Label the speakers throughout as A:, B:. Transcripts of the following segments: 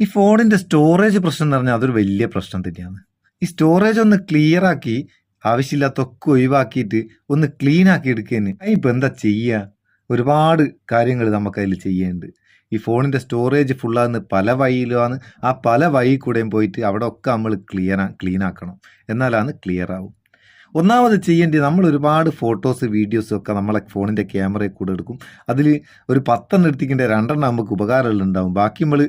A: ഈ ഫോണിന്റെ സ്റ്റോറേജ് പ്രശ്നം എന്ന് പറഞ്ഞാൽ അതൊരു വലിയ പ്രശ്നം തന്നെയാണ്. ഈ സ്റ്റോറേജ് ഒന്ന് ക്ലിയറാക്കി ആവശ്യമില്ലാത്തൊക്കെ ഒഴിവാക്കിയിട്ട് ഒന്ന് ക്ലീൻ ആക്കി എടുക്കുകയാണ് അതിപ്പോൾ എന്താ ചെയ്യുക ഒരുപാട് കാര്യങ്ങൾ നമുക്ക് അതിൽ ചെയ്യുന്നുണ്ട് ഈ ഫോണിന്റെ സ്റ്റോറേജ് ഫുള്ളാന്ന് പല വഴിയിലുമാണ്. ആ പല വഴി കൂടെയും പോയിട്ട് അവിടെ ഒക്കെ നമ്മൾ ക്ലിയർ ക്ലീൻ ആക്കണം. എന്നാലാണ് ക്ലിയർ ആവും. ഒന്നാമത് ചെയ്യേണ്ടത് നമ്മൾ ഒരുപാട് ഫോട്ടോസ് വീഡിയോസും ഒക്കെ നമ്മളെ ഫോണിന്റെ ക്യാമറയിൽ കൂടെ എടുക്കും. അതിൽ ഒരു പത്തെണ്ണം എടുത്തിക്കേണ്ട രണ്ടെണ്ണം നമുക്ക് ഉപകാരമുണ്ടാവും ബാക്കി നമ്മൾ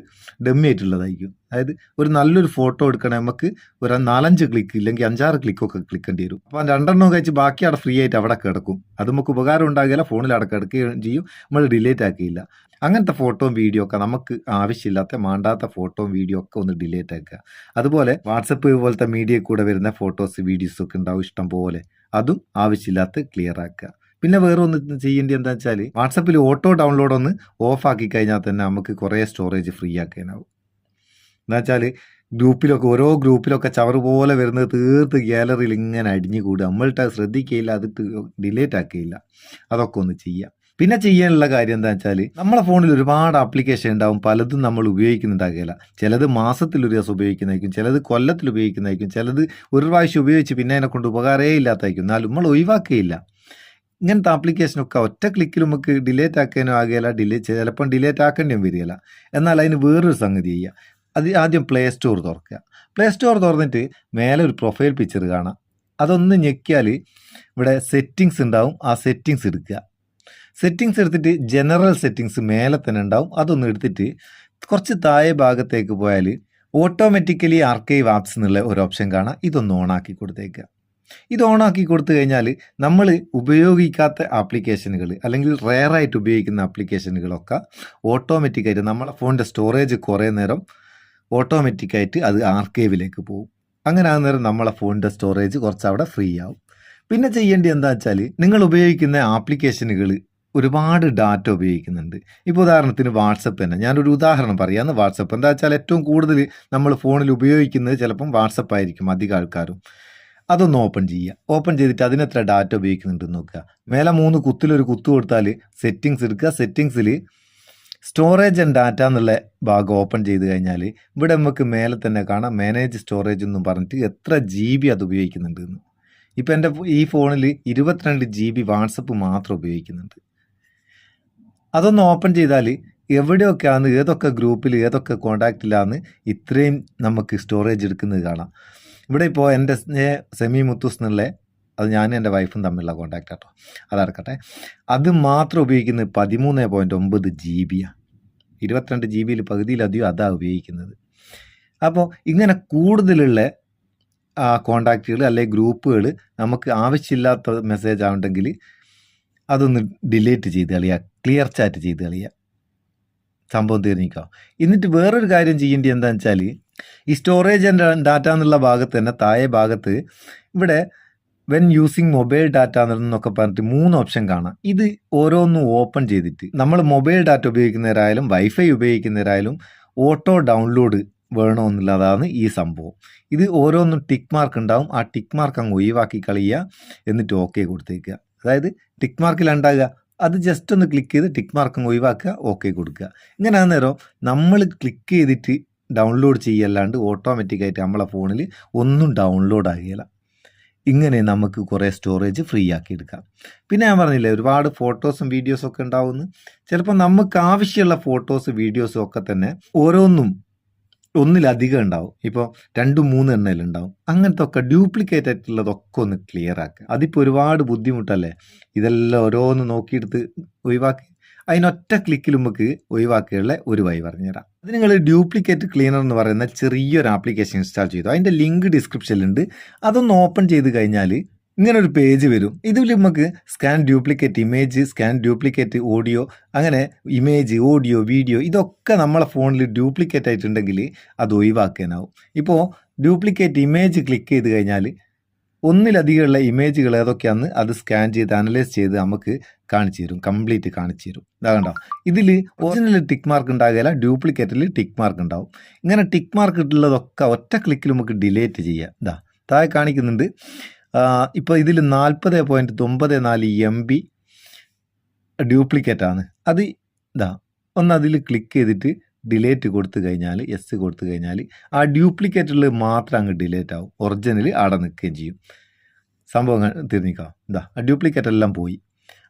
A: ഡമ്മി ആയിട്ടുള്ളതായിരിക്കും. അതായത് ഒരു നല്ലൊരു ഫോട്ടോ എടുക്കണേ നമുക്ക് ഒരു നാലഞ്ച് ക്ലിക്ക് ഇല്ലെങ്കിൽ അഞ്ചാറ് ക്ലിക്കൊക്കെ ക്ലിക്കേണ്ടി വരും അപ്പം രണ്ടെണ്ണം കഴിച്ച് ബാക്കി അവിടെ ഫ്രീ ആയിട്ട് അവിടെ കിടക്കും. അത് നമുക്ക് ഉപകാരം ഉണ്ടാകില്ല ഫോണിൽ അവിടെ കിടക്കുകയും ചെയ്യും. നമ്മൾ ഡിലേറ്റ് ആക്കിയില്ല. അങ്ങനത്തെ ഫോട്ടോയും വീഡിയോ ഒക്കെ നമുക്ക് ആവശ്യമില്ലാത്ത മാണ്ടാത്ത ഫോട്ടോയും വീഡിയോ ഒക്കെ ഒന്ന് ഡിലേറ്റ് ആക്കുക. അതുപോലെ വാട്സപ്പ് പോലത്തെ മീഡിയ കൂടെ വരുന്ന ഫോട്ടോസ് വീഡിയോസ് ഒക്കെ ഉണ്ടാവും ഇഷ്ടം പോലെ. അതും ആവശ്യമില്ലാത്ത ക്ലിയർ ആക്കുക. പിന്നെ വേറെ ഒന്ന് ചെയ്യേണ്ടത് എന്താ വെച്ചാൽ വാട്സപ്പിൽ ഓട്ടോ ഡൗൺലോഡ് ഒന്ന് ഓഫ് ആക്കി കഴിഞ്ഞാൽ തന്നെ നമുക്ക് കുറേ സ്റ്റോറേജ് ഫ്രീ ആക്കാനാവും. എന്താ വെച്ചാൽ ഗ്രൂപ്പിലൊക്കെ ഓരോ ഗ്രൂപ്പിലൊക്കെ ചവറ് പോലെ വരുന്നത് തീർത്ത് ഗ്യാലറിയിൽ ഇങ്ങനെ അടിഞ്ഞു കൂടുക. നമ്മളിട്ട് ശ്രദ്ധിക്കുകയില്ല അത് ഡിലേറ്റ് ആക്കുകയില്ല അതൊക്കെ ഒന്ന് ചെയ്യാം. പിന്നെ ചെയ്യാനുള്ള കാര്യം എന്താ വെച്ചാൽ നമ്മളെ ഫോണിൽ ഒരുപാട് ആപ്ലിക്കേഷൻ ഉണ്ടാവും. പലതും നമ്മൾ ഉപയോഗിക്കുന്നുണ്ടാകില്ല ചിലത് മാസത്തിൽ ഒരു ദിവസം ഉപയോഗിക്കുന്നതായിരിക്കും ചിലത് കൊല്ലത്തിൽ ഉപയോഗിക്കുന്നതായിരിക്കും ചിലത് ഒരു പ്രാവശ്യം ഉപയോഗിച്ച് പിന്നെ അതിനെ കൊണ്ട് ഉപകാരമേ ഇല്ലാത്തായിരിക്കും എന്നാലും നമ്മൾ ഒഴിവാക്കുകയില്ല ഇങ്ങനത്തെ ആപ്ലിക്കേഷനൊക്കെ ഒറ്റ ക്ലിക്കിൽ നമുക്ക് ഡിലേറ്റ് ആക്കാനോ ആകുകയില്ല ഡിലേറ്റ് ചിലപ്പം ഡിലേറ്റ് ആക്കേണ്ടിയും വരികയില്ല എന്നാൽ അതിന് വേറൊരു സംഗതി ചെയ്യുക അത് ആദ്യം പ്ലേ സ്റ്റോർ തുറക്കുക. പ്ലേ സ്റ്റോർ തുറന്നിട്ട് മേലെ ഒരു പ്രൊഫൈൽ പിക്ചർ കാണാം. അതൊന്ന് ഞെക്കിയാൽ ഇവിടെ സെറ്റിങ്സ് ഉണ്ടാവും. ആ സെറ്റിങ്സ് എടുക്കുക. സെറ്റിങ്സ് എടുത്തിട്ട് ജനറൽ സെറ്റിങ്സ് മേലെ തന്നെ ഉണ്ടാവും. അതൊന്ന് എടുത്തിട്ട് കുറച്ച് താഴെ ഭാഗത്തേക്ക് പോയാൽ ഓട്ടോമാറ്റിക്കലി ആർക്കൈവ് ആപ്സ് എന്നുള്ള ഒരു ഓപ്ഷൻ കാണാം. ഇതൊന്ന് ഓണാക്കി കൊടുത്തേക്കുക. ഇത് ഓണാക്കി കൊടുത്തു കഴിഞ്ഞാൽ നമ്മൾ ഉപയോഗിക്കാത്ത ആപ്ലിക്കേഷനുകൾ അല്ലെങ്കിൽ റെയറായിട്ട് ഉപയോഗിക്കുന്ന ആപ്ലിക്കേഷനുകളൊക്കെ ഓട്ടോമാറ്റിക്കായിട്ട് നമ്മളെ ഫോണിന്റെ സ്റ്റോറേജ് കുറേ നേരം ഓട്ടോമാറ്റിക്കായിട്ട് അത് ആർക്കൈവിലേക്ക് പോകും അങ്ങനെ ആ നേരം നമ്മളെ ഫോണിന്റെ സ്റ്റോറേജ് കുറച്ച് അവിടെ ഫ്രീ ആവും പിന്നെ ചെയ്യേണ്ടത് എന്താ വെച്ചാൽ നിങ്ങൾ ഉപയോഗിക്കുന്ന ആപ്ലിക്കേഷനുകൾ ഒരുപാട് ഡാറ്റ ഉപയോഗിക്കുന്നുണ്ട്. ഇപ്പോൾ ഉദാഹരണത്തിന് വാട്സപ്പ് തന്നെ. ഞാനൊരു ഉദാഹരണം പറയാമെന്ന് വാട്സപ്പ് എന്താ വെച്ചാൽ ഏറ്റവും കൂടുതൽ നമ്മൾ ഫോണിൽ ഉപയോഗിക്കുന്നത് ചിലപ്പം വാട്സപ്പ് ആയിരിക്കും അധികം ആൾക്കാരും. അതൊന്ന് ഓപ്പൺ ചെയ്യുക. ഓപ്പൺ ചെയ്തിട്ട് അതിനെത്ര ഡാറ്റ ഉപയോഗിക്കുന്നുണ്ടെന്ന് നോക്കുക. മേലെ മൂന്ന് കുത്തിലൊരു കുത്തു കൊടുത്താൽ സെറ്റിങ്സ് എടുക്കുക. സെറ്റിങ്സിൽ സ്റ്റോറേജ് ആൻഡ് ഡാറ്റ എന്നുള്ള ഭാഗം ഓപ്പൺ ചെയ്ത് കഴിഞ്ഞാൽ ഇവിടെ നമുക്ക് മേലെ തന്നെ കാണാം മാനേജ് സ്റ്റോറേജ് എന്നും പറഞ്ഞിട്ട് എത്ര ജി ബി അത് ഉപയോഗിക്കുന്നുണ്ട് എന്ന്. ഇപ്പം എന്റെ ഈ ഫോണിൽ ഇരുപത്തിരണ്ട് ജി ബി വാട്സപ്പ് മാത്രം ഉപയോഗിക്കുന്നുണ്ട്. അതൊന്ന് ഓപ്പൺ ചെയ്താൽ എവിടെയൊക്കെയാണ് ഏതൊക്കെ ഗ്രൂപ്പിൽ ഏതൊക്കെ കോണ്ടാക്റ്റിലാണ് ഇത്രയും നമുക്ക് സ്റ്റോറേജ് എടുക്കുന്നത് കാണാം. ഇവിടെ ഇപ്പോൾ എന്റെ സെമി മുത്തൂസ് എന്നുള്ള അത് ഞാനും എന്റെ വൈഫും തമ്മിലുള്ള കോണ്ടാക്ട് കേട്ടോ അതടക്കട്ടെ. അത് മാത്രം ഉപയോഗിക്കുന്നത് പതിമൂന്ന് പോയിന്റ് ഒമ്പത് ജി ബിയാണ് ഇരുപത്തിരണ്ട് ജി ബിയിൽ പകുതിയിലധികം അതാണ് ഉപയോഗിക്കുന്നത്. അപ്പോൾ ഇങ്ങനെ കൂടുതലുള്ള കോണ്ടാക്റ്റുകൾ അല്ലെങ്കിൽ ഗ്രൂപ്പുകൾ നമുക്ക് ആവശ്യമില്ലാത്ത മെസ്സേജ് ആവുണ്ടെങ്കിൽ അതൊന്ന് ഡിലീറ്റ് ചെയ്ത് കളിയാ. ക്ലിയർ ചാറ്റ് ചെയ്ത് കളിയാ. സംഭവം തീർന്നിക്കോ എന്നിട്ട് വേറൊരു കാര്യം ചെയ്യേണ്ടത് എന്താണെന്ന് വെച്ചാൽ ഈ സ്റ്റോറേജ് ആൻഡ് ഡാറ്റ എന്നുള്ള ഭാഗത്ത് തന്നെ താഴെ ഭാഗത്ത് ഇവിടെ വെൻ യൂസിങ് മൊബൈൽ ഡാറ്റ എന്നൊക്കെ പറഞ്ഞിട്ട് മൂന്ന് ഓപ്ഷൻ കാണാം. ഇത് ഓരോന്നും ഓപ്പൺ ചെയ്തിട്ട്. നമ്മൾ മൊബൈൽ ഡാറ്റ ഉപയോഗിക്കുന്നവരായാലും വൈഫൈ ഉപയോഗിക്കുന്നവരായാലും ഓട്ടോ ഡൗൺലോഡ് വേണമെന്നുള്ളതാണ് ഈ സംഭവം. ഇത് ഓരോന്നും ടിക്ക് മാർക്ക് ഉണ്ടാവും. ആ ടിക്ക് മാർക്ക് അങ്ങ് ഒഴിവാക്കി കളിയുക എന്നിട്ട് ഓക്കെ കൊടുത്തേക്കുക. അതായത് ടിക്ക് മാർക്കിലുണ്ടാകുക അത് ജസ്റ്റ് ഒന്ന് ക്ലിക്ക് ചെയ്ത് ടിക്ക് മാർക്ക് അങ്ങ് ഒഴിവാക്കുക ഓക്കെ കൊടുക്കുക. ഇങ്ങനെ അന്നേരം നമ്മൾ ക്ലിക്ക് ചെയ്തിട്ട് ഡൗൺലോഡ് ചെയ്യല്ലാണ്ട് ഓട്ടോമാറ്റിക്കായിട്ട് നമ്മളെ ഫോണിൽ ഒന്നും ഡൗൺലോഡ് ആകുകയില്ല. ഇങ്ങനെ നമുക്ക് കുറേ സ്റ്റോറേജ് ഫ്രീ ആക്കി എടുക്കാം പിന്നെ ഞാൻ പറഞ്ഞില്ലേ ഒരുപാട് ഫോട്ടോസും വീഡിയോസും ഒക്കെ ഉണ്ടാവുന്നു. ചിലപ്പോൾ നമുക്ക് ആവശ്യമുള്ള ഫോട്ടോസ് വീഡിയോസും ഒക്കെ തന്നെ ഓരോന്നും ഒന്നിലധികം ഉണ്ടാവും. ഇപ്പോൾ രണ്ടും മൂന്ന് എണ്ണയിൽ ഉണ്ടാവും. അങ്ങനത്തെ ഒക്കെ ഡ്യൂപ്ലിക്കേറ്റ് ആയിട്ടുള്ളതൊക്കെ ഒന്ന് ക്ലിയർ ആക്കുക. അതിപ്പോൾ ഒരുപാട് ബുദ്ധിമുട്ടല്ലേ? ഇതെല്ലാം ഓരോന്ന് നോക്കിയെടുത്ത് ഒഴിവാക്കി. അതിനൊറ്റ ക്ലിക്കിൽ നമുക്ക് ഒഴിവാക്കിയുള്ള ഒരു വഴി പറഞ്ഞുതരാം അത് നിങ്ങൾ ഡ്യൂപ്ലിക്കേറ്റ് ക്ലീനർ എന്ന് പറയുന്ന ചെറിയൊരു ആപ്ലിക്കേഷൻ ഇൻസ്റ്റാൾ ചെയ്തു. അതിന്റെ ലിങ്ക് ഡിസ്ക്രിപ്ഷനിലുണ്ട് അതൊന്ന് ഓപ്പൺ ചെയ്ത് കഴിഞ്ഞാൽ ഇങ്ങനെ ഒരു പേജ് വരും. ഇതിൽ നമുക്ക് scan duplicate image scan duplicate audio അങ്ങനെ ഇമേജ് ഓഡിയോ വീഡിയോ ഇതൊക്കെ നമ്മളെ ഫോണിൽ ഡ്യൂപ്ലിക്കേറ്റ് ആയിട്ടുണ്ടെങ്കിൽ അത് ഒഴിവാക്കാനാവും. ഇപ്പോൾ ഡ്യൂപ്ലിക്കേറ്റ് ഇമേജ് ക്ലിക്ക് ചെയ്ത് കഴിഞ്ഞാൽ ഒന്നിലധികമുള്ള ഇമേജുകൾ ഏതൊക്കെയാണെന്ന് അത് സ്കാൻ ചെയ്ത് അനലൈസ് ചെയ്ത് നമുക്ക് കാണിച്ചു തരും കംപ്ലീറ്റ് കാണിച്ചു തരും. ഇതാ കണ്ടോ? ഇതിൽ ഒറിജിനൽ ടിക്ക് മാർക്ക് ഉണ്ടാകില്ല ഡ്യൂപ്ലിക്കേറ്റിൽ ടിക്ക് മാർക്ക് ഉണ്ടാവും. ഇങ്ങനെ ടിക്ക് മാർക്ക് ഇട്ടുള്ളതൊക്കെ ഒറ്റ ക്ലിക്കിൽ നമുക്ക് ഡിലേറ്റ് ചെയ്യാം. ഇതാ താഴെ കാണിക്കുന്നുണ്ട്. ഇപ്പോൾ ഇതിൽ നാൽപ്പത് പോയിന്റ് ഒമ്പത് നാല് എം ബി ഡ്യൂപ്ലിക്കേറ്റ് ആണ് അത് ഇതാ ഒന്ന് അതിൽ ക്ലിക്ക് ചെയ്തിട്ട് ഡിലേറ്റ് കൊടുത്തു കഴിഞ്ഞാൽ എസ് കൊടുത്തു കഴിഞ്ഞാൽ ആ ഡ്യൂപ്ലിക്കേറ്റുള്ളത് മാത്രം അങ്ങ് ഡിലേറ്റ് ആവും. ഒറിജിനൽ അവിടെ നിൽക്കുകയും ചെയ്യും. സംഭവം തിരിഞ്ഞിക്കാം എന്താ ആ ഡ്യൂപ്ലിക്കേറ്റ് എല്ലാം പോയി.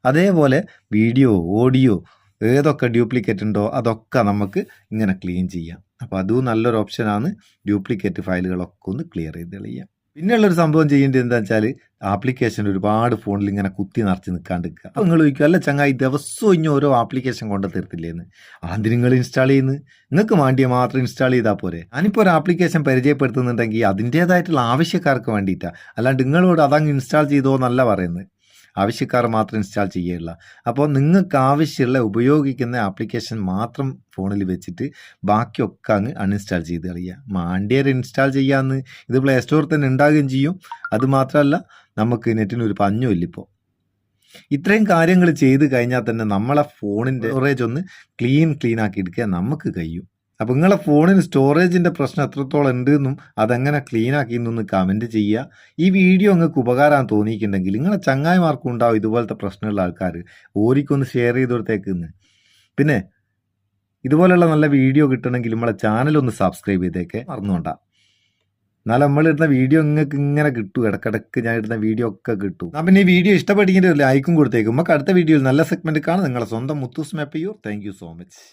A: അതേപോലെ വീഡിയോ ഓഡിയോ ഏതൊക്കെ ഡ്യൂപ്ലിക്കേറ്റ് ഉണ്ടോ അതൊക്കെ നമുക്ക് ഇങ്ങനെ ക്ലീൻ ചെയ്യാം. അപ്പോൾ അതും നല്ലൊരു ഓപ്ഷനാണ് ഡ്യൂപ്ലിക്കേറ്റ് ഫയലുകളൊക്കെ ഒന്ന് ക്ലിയർ ചെയ്ത് കളയാം പിന്നെയുള്ളൊരു സംഭവം ചെയ്യേണ്ടത് എന്താ വെച്ചാൽ ആപ്ലിക്കേഷൻ ഒരുപാട് ഫോണിൽ ഇങ്ങനെ കുത്തി നിറച്ച് നിൽക്കാണ്ട് നിൽക്കുക അപ്പോൾ നിങ്ങൾ ചോദിക്കും അല്ല ചങ്ങായി ദിവസവും ഇനി ഓരോ ആപ്ലിക്കേഷൻ കൊണ്ട് തീർത്തില്ലേന്ന്? ആദ്യം നിങ്ങൾ ഇൻസ്റ്റാൾ ചെയ്യുന്നു. നിങ്ങൾക്ക് വേണ്ടിയ മാത്രം ഇൻസ്റ്റാൾ ചെയ്താൽ പോരെ. ഞാനിപ്പോൾ ഒരു ആപ്ലിക്കേഷൻ പരിചയപ്പെടുത്തുന്നുണ്ടെങ്കിൽ അതിന്റേതായിട്ടുള്ള ആവശ്യക്കാർക്ക് വേണ്ടിയിട്ടാണ് അല്ലാണ്ട് നിങ്ങളോട് അതങ്ങ് ഇൻസ്റ്റാൾ ചെയ്തോ എന്നല്ല പറയുന്നത്. ആവശ്യക്കാർ മാത്രം ഇൻസ്റ്റാൾ ചെയ്യുകയുള്ള അപ്പോൾ നിങ്ങൾക്ക് ആവശ്യമുള്ള ഉപയോഗിക്കുന്ന ആപ്ലിക്കേഷൻ മാത്രം ഫോണിൽ വെച്ചിട്ട് ബാക്കിയൊക്കെ അങ്ങ് അൺഇൻസ്റ്റാൾ ചെയ്ത് കളയുക. മാണ്ടിയർ ഇൻസ്റ്റാൾ ചെയ്യാമെന്ന് ഇത് പ്ലേ സ്റ്റോറിൽ തന്നെ ഉണ്ടാകുകയും ചെയ്യും. അതുമാത്രമല്ല നമുക്ക് നെറ്റിന് ഒരു പഞ്ഞുമില്ല ഇപ്പോൾ. ഇത്രയും കാര്യങ്ങൾ ചെയ്ത് കഴിഞ്ഞാൽ തന്നെ നമ്മളെ ഫോണിന്റെ സ്റ്റോറേജ് ഒന്ന് ക്ലീൻ ക്ലീൻ ആക്കി എടുക്കാൻ നമുക്ക് കഴിയും. അപ്പോൾ നിങ്ങളെ ഫോണിന് സ്റ്റോറേജിന്റെ പ്രശ്നം എത്രത്തോളം ഉണ്ട് എന്നും അതെങ്ങനെ ക്ലീൻ ആക്കിയെന്നൊന്ന് കമന്റ് ചെയ്യുക. ഈ വീഡിയോ നിങ്ങൾക്ക് ഉപകാരം തോന്നിയിട്ടുണ്ടെങ്കിൽ നിങ്ങളെ ചങ്ങായിമാർക്കും ഉണ്ടാവും ഇതുപോലത്തെ പ്രശ്നമുള്ള ആൾക്കാർ ഓരിക്കൊന്ന് ഷെയർ ചെയ്ത് കൊടുത്തേക്കുന്ന്. പിന്നെ ഇതുപോലെയുള്ള നല്ല വീഡിയോ കിട്ടണമെങ്കിൽ നമ്മളെ ചാനലൊന്ന് സബ്സ്ക്രൈബ് ചെയ്തേക്കെ. മറന്നുകൊണ്ട. എന്നാലും നമ്മളിടുന്ന വീഡിയോ നിങ്ങൾക്ക് ഇങ്ങനെ കിട്ടും. ഇടക്കിടക്ക് ഞാൻ ഇടുന്ന വീഡിയോ ഒക്കെ കിട്ടും. അപ്പം ഈ വീഡിയോ ഇഷ്ടപ്പെട്ടെങ്കിൽ ലൈക്കും കൊടുത്തേക്കും. നമുക്ക് അടുത്ത വീഡിയോയിൽ നല്ല സെഗ്മെന്റ് കാണാം. നിങ്ങളെ സ്വന്തം മുത്തൂസ് മാപ്പ് ചെയ്യൂ താങ്ക് സോ മച്ച്